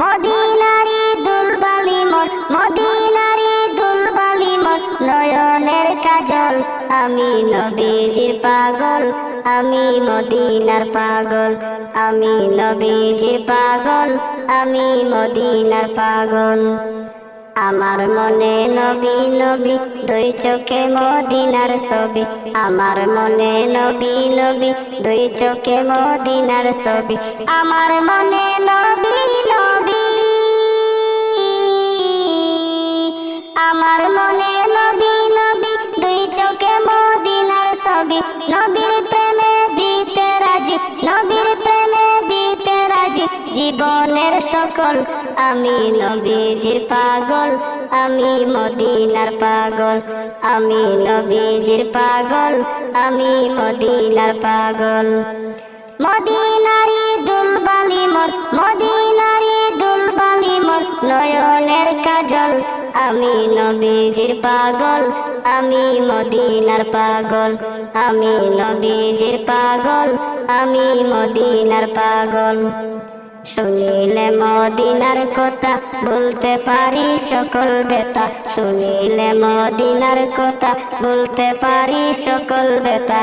মদিনারি দুলবালি মন মদিনারি দুলবালি মন নয়নের কাজল। আমি নবীজির পাগল, আমি মদিনার পাগল। আমি নবীজির পাগল, আমি মদিনার পাগল। আমার মনে নবী নবী, দুই চোখে মদিনার ছবি। আমার মনে নবী নবী, দুই চোখে মদিনার ছবি। আমার মনে নবী নবী জীবনের সকল, আমি নবীজির পাগল, আমি মদিনার পাগল, আমি নবীজির পাগল, আমি মদিনার পাগল। মদিনারি দুলবালি মন মদিনারি দুলবালি মন নয়নের কাজল, আমি নবীজির পাগল, আমি মদিনার পাগল, আমি নবীজির পাগল, আমি মদিনার পাগল। শুনিলে মদিনার কথা বলতে পারি সকল বেতা। শুনিলে মদিনার কথা বলতে পারি সকল বেতা।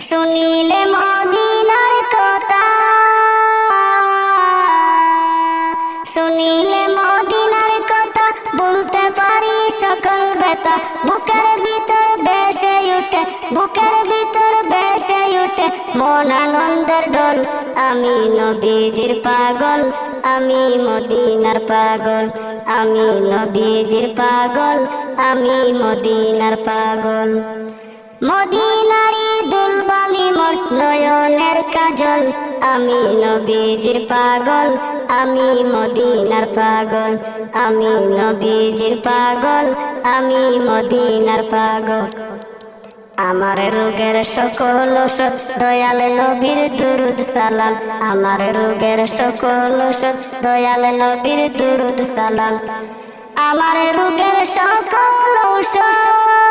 শুনিলে মদিনার কথা শুনিলে মদিনার কথা বলতে পারি সকল বেতা। মন আনন্দের ডোল আমি নবীজির পাগল, আমি মদিনার পাগল। আমি নবীজির পাগল, আমি মদিনার পাগল। মদিনারি দুলবালি মোর নয়নের কাজল। আমি নবীজির পাগল, আমি মদিনার পাগল। আমি নবীজির পাগল, আমি মদিনার পাগল। আমার রোগের সকল ওষুধ, দয়াল নবীর দুরুদ, সালাম। আমার রোগের সকল ওষুধ, দয়াল নবীর দুরুদ, সালাম। আমার রোগের সকল ঔষধ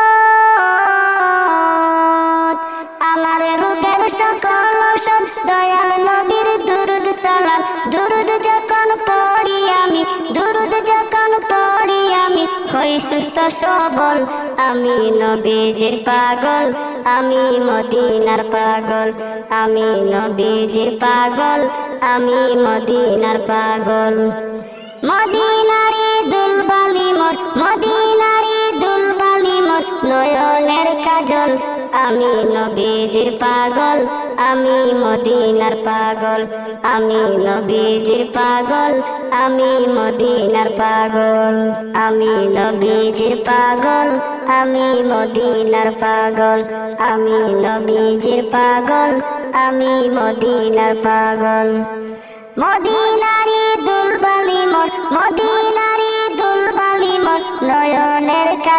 সুস্থ সবল, আমি নবীজির পাগল, আমি মদিনার পাগল, আমি নবীজির পাগল, আমি মদিনার পাগল। মদিনারি দুলবালি মোর, মদিনারি দুলবালি মোর, নয়নের কাজল আমি নবীজির পাগল, আমি মদিনার পাগল। আমি নবীজির পাগল, আমি মদিনার পাগল। আমি নবীজির পাগল, আমি মদিনার পাগল। আমি নবীজির পাগল, আমি মদিনার পাগল। মদিনারি দুলবালি মোর মদিনারি